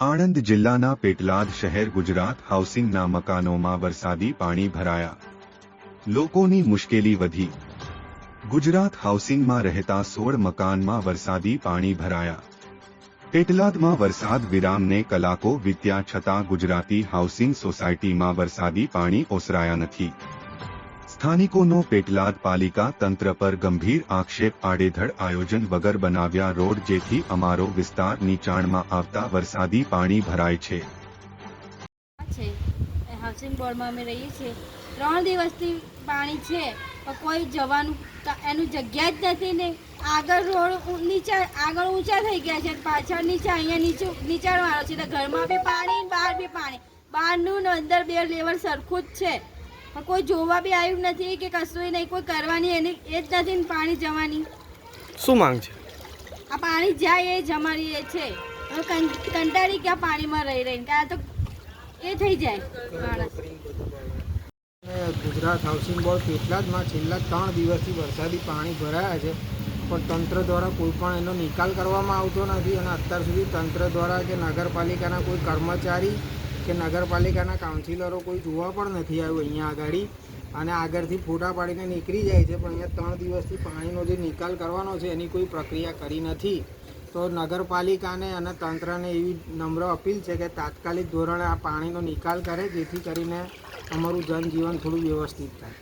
આણંદ જિલ્લાના પેટલાદ શહેર ગુજરાત હાઉસિંગના મકાનોમાં વરસાદી પાણી ભરાયા. લોકોની મુશ્કેલી વધી. ગુજરાત હાઉસિંગમાં રહેતા સોળ મકાનમાં વરસાદી પાણી ભરાયા. પેટલાદમાં વરસાદ વિરામને કલાકો વીત્યા છતાં ગુજરાતી હાઉસિંગ સોસાયટીમાં વરસાદી પાણી ઓસરાયા નથી. સ્થાનિકોનો પેટલાદ પાલિકા તંત્ર પર ગંભીર આક્ષેપ, આડેધડ આયોજન વગર બનાવ્યા રોડ જેથી અમારો વિસ્તાર નીચાણમાં આવતા વરસાદી પાણી ભરાય છે. હાઉસિંગ બોર્ડમાં અમે રહીએ છીએ. ત્રણ દિવસથી પાણી છે, પણ કોઈ જવાનું એનું જગ્યા જ નથી ને. આગળ રોડ નીચા, આગળ ઊંચા થઈ ગયા છે, પાછળ નીચા, અહીંયા નીચે, નીચાણવાળો છે. તો ઘરમાં બી પાણી, બહાર બી પાણી. બહારનું અંદર બે લેવલ સરખું જ છે. કોઈ જોવા બી આવ્યું નથી કે કશું નહીં કોઈ કરવાની એની એ જ નથી ને પાણી જવાની. શું માંગ છે? આ પાણી જાય એ જ અમારી એ છે. કં- કંટાળી ગયા પાણીમાં રહી રહીને કે આ તો એ થઈ જાય. માણસ. ગુજરાત હાઉસિંગ બોર્ડ પેટલાદમાં છેલ્લા ત્રણ દિવસથી વરસાદી પાણી ભરાયા છે પણ તંત્ર દ્વારા કોઈ પણ એનો નિકાલ કરવામાં આવતો નથી અને અત્યાર સુધી તંત્ર દ્વારા કે નગરપાલિકાના કોઈ કર્મચારી કે નગરપાલિકાના કાઉન્સિલરો કોઈ જોવા પણ નથી આવ્યું અહીંયા આગળ અને આગળથી ફોટા પાડીને નીકળી જાય છે, પણ અહીંયા ત્રણ દિવસથી પાણીનો જે નિકાલ કરવાનો છે, એની કોઈ પ્રક્રિયા કરી નથી. તો નગરપાલિકાને અને તંત્રને એવી નમ્ર અપીલ છે કે તાત્કાલિક ધોરણે આ પાણીનો નિકાલ કરે, જેથી કરીને અમારું જનજીવન થોડું વ્યવસ્થિત થાય.